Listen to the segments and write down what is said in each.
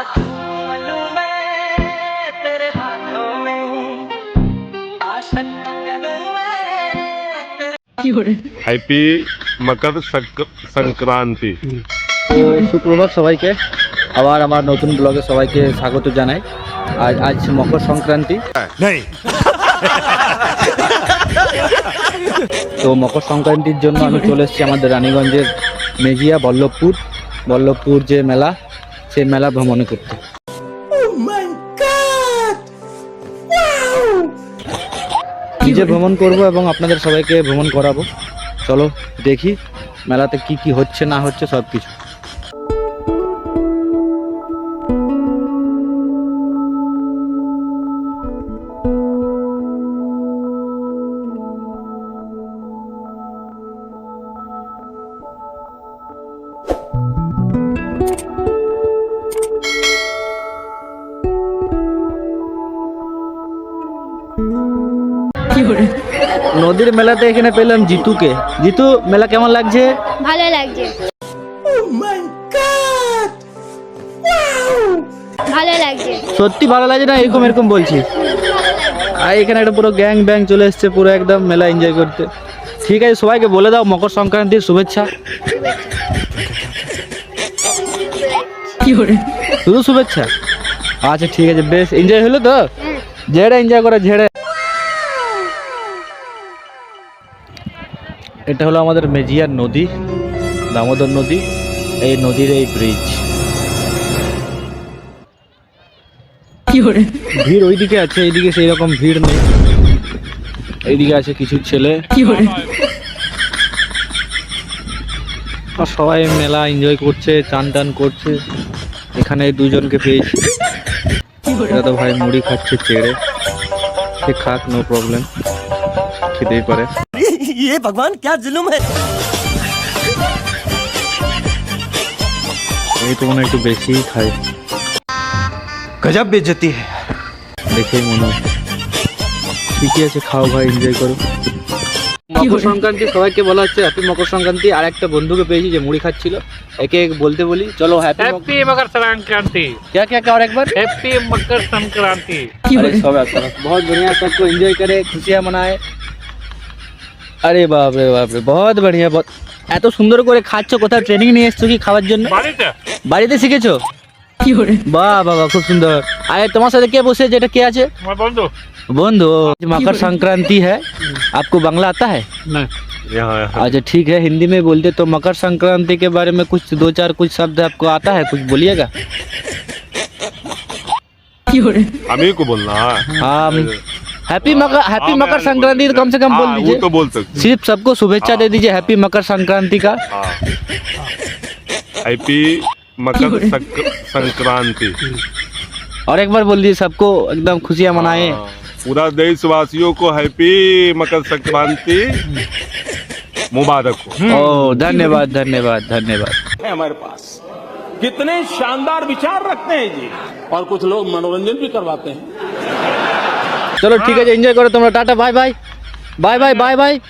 झूम लूं मैं तेरे हाथों में आसन में হ্যাপি মকর সংক- সংক্রান্তি তো সুপ্রভাত সবাইকে আবার আমার নতুন ব্লগে সবাইকে স্বাগত জানাই আজ আজ মকর সংক্রান্তি তো মকর সংক্রান্তির জন্য আমি চলে এসেছি আমাদের রানীগঞ্জের মেজিয়া বল্লভপুর বল্লভপুর যে মেলা সেই মেলা ভ্রমণে করতে। নিজে ভ্রমণ করব এবং আপনাদের সবাইকে ভ্রমণ করাবো চলো দেখি মেলাতে কি কি হচ্ছে না হচ্ছে সব কিছু নদীর মেলাতে এখানে পেলাম জিতুকে। জিতু মেলা কেমন লাগছে? ভালো লাগছে। ভালো লাগছে। সত্যি ভালো লাগে না? এরকম এরকম বলছি। আর এখানে একটা পুরো গ্যাং ব্যাং চলে এসছে পুরো একদম মেলা এনজয় করতে। ঠিক আছে সবাইকে বলে দাও মকর সংক্রান্তির শুভেচ্ছা। শুধু শুভেচ্ছা? আচ্ছা ঠিক আছে বেশ এনজয় হলো তো? ঝেড়ে এনজয় করে ঝেড়ে। এটা হলো আমাদের মেজিয়ার নদী দামোদর নদী এই নদীর এই ব্রিজ ভিড় ওইদিকে আছে এইদিকে সেই রকম ভিড় নেই। এইদিকে আছে কিছু ছেলে। সবাই মেলা এনজয় করছে চান টান করছে। এখানে দুজনকে পেয়েছি। এরা তো ভাই মুড়ি খাচ্ছে চেড়ে সে খাক নো প্রবলেম খেতেই পারে ये भगवान क्या जुल्म है এই তো মনে হয় একটু বেশিই খায় गजब बेइज्जती है দেখেই মনে হয় ঠিকই আছে খাও ভাই এনজয় করো মকর সংক্রান্তি সবাইকে বলা হচ্ছে হ্যাপি মকর সংক্রান্তি আর একটা বন্ধুকে পেয়েছি যে মুড়ি খাচ্ছিল একে এক বলতে বলি চলো হ্যাপি হ্যাপি মকর সংক্রান্তি क्या क्या क्या और एक बार হ্যাপি মকর সংক্রান্তি अरे सब अच्छा बहुत बढ़िया सबको एंजॉय करे खुशियाँ मनाए আরে বাপ রে বাপ রে বহুত বঢ়িয়া বহুত এত সুন্দর করে খাচ্ছ কোথাও ট্রেনিং নিয়ে এসছো কি খাওয়ার জন্য বাড়িতে বাড়িতে শিখেছো বাহ বাবা খুব সুন্দর আরে তোমার সাথে কে বসে যেটা কে আছে আমার বন্ধু बंधु मकर संक्रांति है। आपको बांग्ला आता है? अच्छा ठीक है हिंदी में बोलते तो मकर संक्रांति के बारे में कुछ दो चार कुछ शब्द आपको आता है? कुछ बोलिएगा। अमीर को बोलना। हाँ हैप्पी मकर हाँ, हैप्पी हाँ, मकर संक्रांति तो कम से कम बोल हाँ, दीजिए। तो बोल सकते सिर्फ़ सबको शुभेच्छा दे दीजिए हैप्पी मकर संक्रांति का। हैप्पी मकर संक्रांति। और एक बार बोल दीजिए सबको एकदम खुशियाँ मनाएँ। पूरा देशवासियों को हैप्पी मकर संक्रांति मुबारक हो ओ धन्यवाद धन्यवाद धन्यवाद है हमारे पास कितने शानदार विचार रखते हैं जी और कुछ लोग मनोरंजन भी करवाते हैं चलो ठीक है एंजॉय करो तुम लोग tata bye bye bye bye bye bye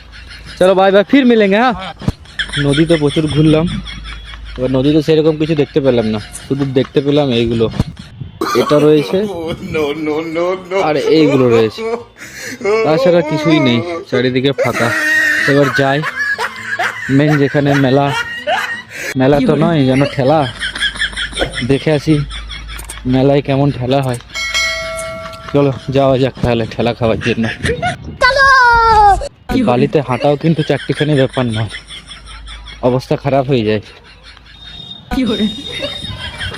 চলো বাই বাই ফির মিলেঙ্গে হ্যাঁ নদী তো প্রচুর ঘুরলাম এবার নদীতে সেরকম কিছু দেখতে পেলাম না শুধু দেখতে পেলাম এইগুলো এটা রয়েছে। আর এইগুলো রয়েছে। তাছাড়া কিছুই নেই চারিদিকে ফাঁকা। এবার যাই। মেন যেখানে মেলা মেলা তো নয় যেন ঠেলা? দেখে আসি মেলায় কেমন ঠেলা হয়। চলো যাওয়া যাক তাহলে ঠেলা খাওয়ার জন্য। বালিতে হাঁটাও কিন্তু চারটিখানি ব্যাপার নয়। অবস্থা খারাপ হয়ে যায়।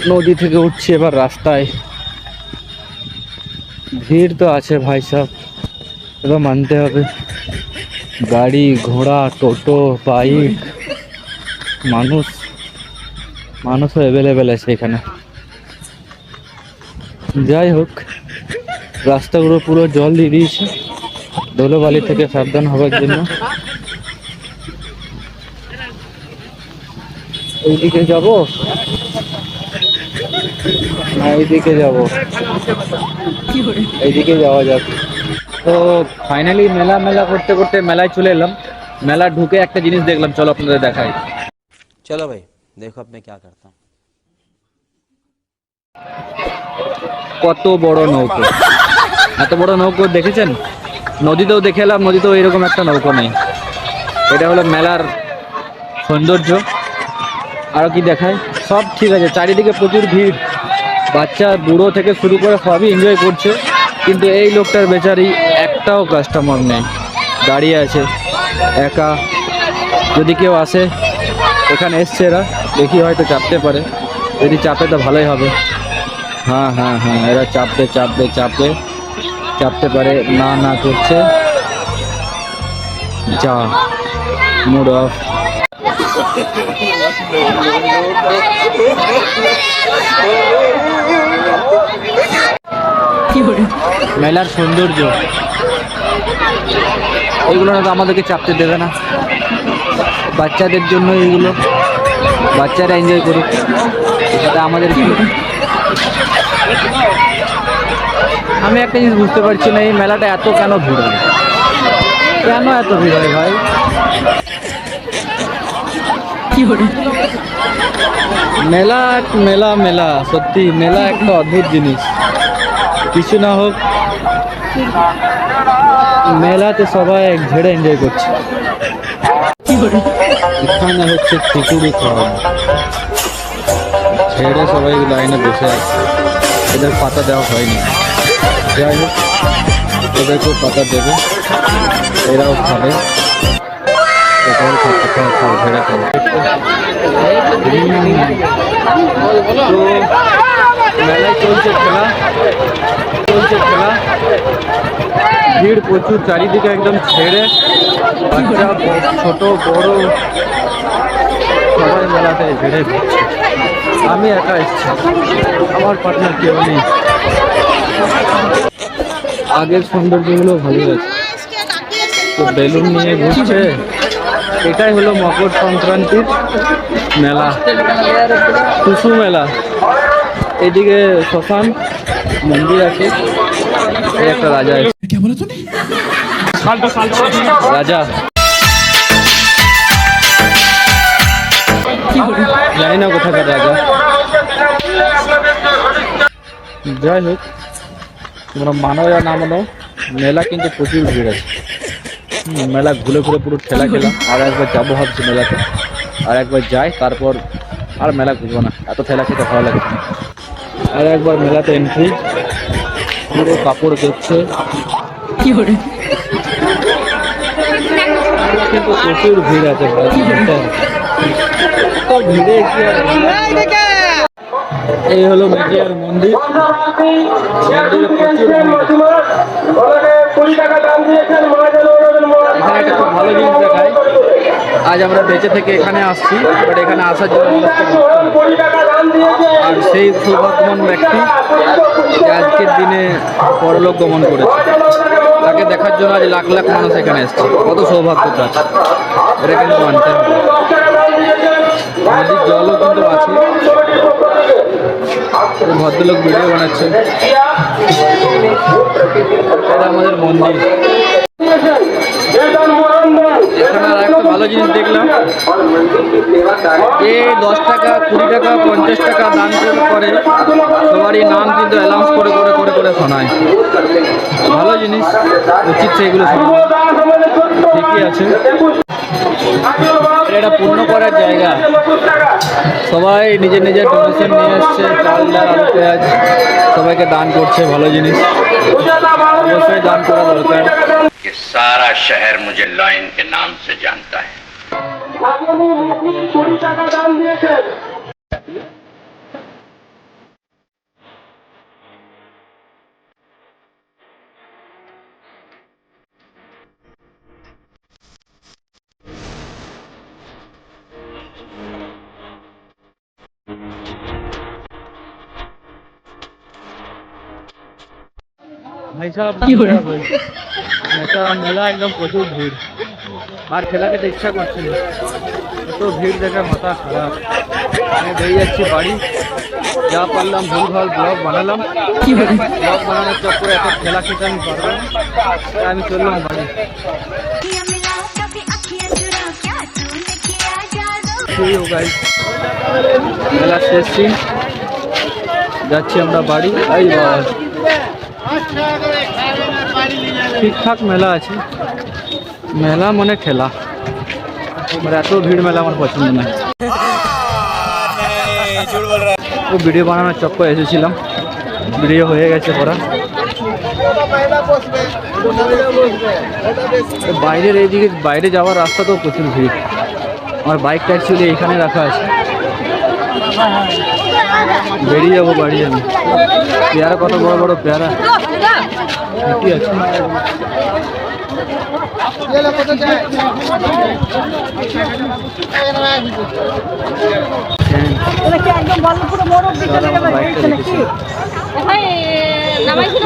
নদী থেকে উঠছি এবার রাস্তায়। ভিড় তো আছে ভাই সব। এবার মানতে হবে। গাড়ি, ঘোড়া, টোটো, বাইক, মানুষ, মানুষও অ্যাভেলেবেল আছে এখানে। যাই হোক, রাস্তাগুলো পুরো জল দিয়ে দিয়েছে। ধুলোবালি থেকে সাবধান হওয়ার জন্য। এইদিকে যাব? না এইদিকে যাব। এইদিকে যাওয়া যাক। তো ফাইনালি মেলা মেলা করতে করতে মেলায় চলে এলাম। মেলা ঢুকে একটা জিনিস দেখলাম চলো আপনাদের দেখাই। চলো ভাই দেখো আপনি কি করতাম। কত বড় নৌকো। এত বড় নৌকো দেখেছেন? নদীতেও দেখে এলাম নদীতেও এরকম একটা নৌকো নেই। এটা হলো মেলার সৌন্দর্য। আরও কি দেখায়? সব ঠিক আছে চারিদিকে প্রচুর ভিড়। বাচ্চা, বুড়ো থেকে শুরু করে সবই এনজয় করছে। কিন্তু এই লোকটার বেচারি একটাও কাস্টমার নেই। দাঁড়িয়ে আছে, একা। যদি কেউ আসে, এখানে এসছে এরা, দেখি হয়তো চাপতে পারে। যদি চাপে তো ভালোই হবে। হ্যাঁ হ্যাঁ হ্যাঁ এরা চাপতে চাপতে চাপতে চাপতে পারে, না না করছে। যা মুড অফ মেলার সৌন্দর্য। এগুলো না তো আমাদেরকে চাপতে দেবে না। বাচ্চাদের জন্য এগুলো বাচ্চারা এনজয় করুক। এটা আমাদের আমি একটা জিনিস বুঝতে পারছি না এই মেলাটা এত কেন ভিড়? হয় কেন এত ভিড় হয় ভাই? মেলা মেলা মেলা। সত্যি মেলা একটা অদ্ভুত জিনিস। কিছু না হোক, মেলাতে সবাই এক ঝেড়ে এনজয় করছে। এখানে হচ্ছে খিচুড়ি খাওয়া। ছেড়ে সবাই লাইনে বসে আছে। এদের পাতা দেওয়া হয়নি। যাই হোক ওদেরকেও পাতা দেবে। এরাও খাবে। এটাও খেলা চলছে খেলা ভিড় প্রচুর চারিদিকে একদম ছেড়ে। বাচ্চা ছোট বড় সবাই মেলাতে দিচ্ছে আমি একা এসেছি। আমার পার্টনার কেউ নেই। আগের সৌন্দর্যগুলো ভালো আছে তো বেলুন নিয়ে ঘুরছে। এটাই হলো মকর সংক্রান্তির মেলা। টুসু মেলা। এদিকে শ্মশান মন্দির আছে। এই একটা রাজা রাজা। জানি না কোথাকার রাজা। যাই হোক তোমরা মানো या না মানো মেলা কিন্তু প্রচুর ভিড় আছে। মেলা ঘুরে ঘুরে পুরো ঠেলা খেলাম আর একবার যাব ভাবছি মেলাতে। আর একবার যাই তারপর আর মেলা ঘুরবো না। এত ঠেলা খেতে ভালো লাগছে না। আর একবার মেলাতে এন্ট্রি পুরো কাপড় দেখছে। কিন্তু প্রচুর ভিড় আছে তো ভিড়ে কি এই হলো মেজিয়ার মন্দির। মন্দিরে প্রচুর ভিড় এখানে একটা খুব ভালো জিনিস দেখায়। আজ আমরা বেঁচে থেকে এখানে আসছি বাট এখানে আসার জন্য আর সেই সৌভাগ্যবান ব্যক্তি যে আজকের দিনে পরলোক গমন করেছে। তাকে দেখার জন্য আজ লাখ লাখ মানুষ এখানে এসছে। কত সৌভাগ্য তার। এটা কিন্তু মানতে হবে জলও কিন্তু আছে। ভদ্রলোক ভিডিও বানাচ্ছে। আমাদের মন্দির। এখানে আর একটা ভালো জিনিস দেখলাম। যে দশ টাকা, কুড়ি টাকা, পঞ্চাশ টাকা দান করে সবারই নাম কিন্তু অ্যালাউন্স করে করে করে করে শোনায়। ভালো জিনিস, উচিত সেগুলো শোনা ঠিকই আছে। এটা পূর্ণ করার জায়গা। সবাই নিজের নিজের ডোনেশন নিয়ে আসছে, চাল, ডাল, আলু, পেঁয়াজ, সবাইকে দান করছে, ভালো জিনিস। অবশ্যই দান করা দরকার। कि सारा शहर मुझे लॉयन के नाम से जानता है। भाई साहब মেলা একদম প্রচুর ভিড়। আর খেলা খেতে ইচ্ছা করছে না। এত ভিড় দেখে মাথা খারাপ। আমি বেরিয়ে যাচ্ছি বাড়ি। যা পারলাম ভুল ভালো ব্লগ বানালাম। ব্লগ বানানোর চক্করে এত খেলা খেতে আমি তাই আমি চললাম বাড়ি। সেই হোক মেলা শেষ যাচ্ছি আমরা বাড়ি। এই বাবা। ঠিকঠাক মেলা আছে। মেলা মানে ঠেলা। আমার এত ভিড় মেলা আমার পছন্দ নয়। ও ভিডিও বানানোর চক্কর এসেছিলাম। ভিডিও হয়ে গেছে করা বাইরের এইদিকে, বাইরে যাওয়ার রাস্তা তো প্রচুর ভিড়। আমার বাইকটা অ্যাকচুয়ালি এইখানে রাখা আছে। বেরিয়ে যাব বাড়ি আমি। পেয়ারা কত বড় বড় পেয়ারা।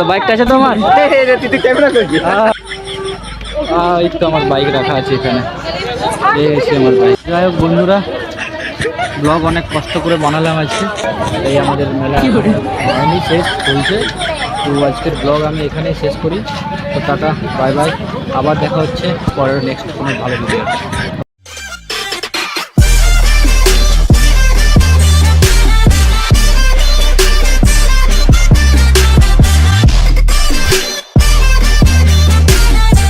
বাইকটা আছে তোমার? এই তো আমার বাইক রাখা আছে এখানে। আমার বাইক যাই হোক বন্ধুরা ব্লগ অনেক কষ্ট করে বানালাম আজকে। এই আমাদের মেলা। হয়নি শেষ চলছে। তো আজকের ব্লগ আমি এখানে শেষ করি। তো টাটা বাই বাই আবার দেখা হচ্ছে পরের নেক্সট কোনো ভালো ভিডিও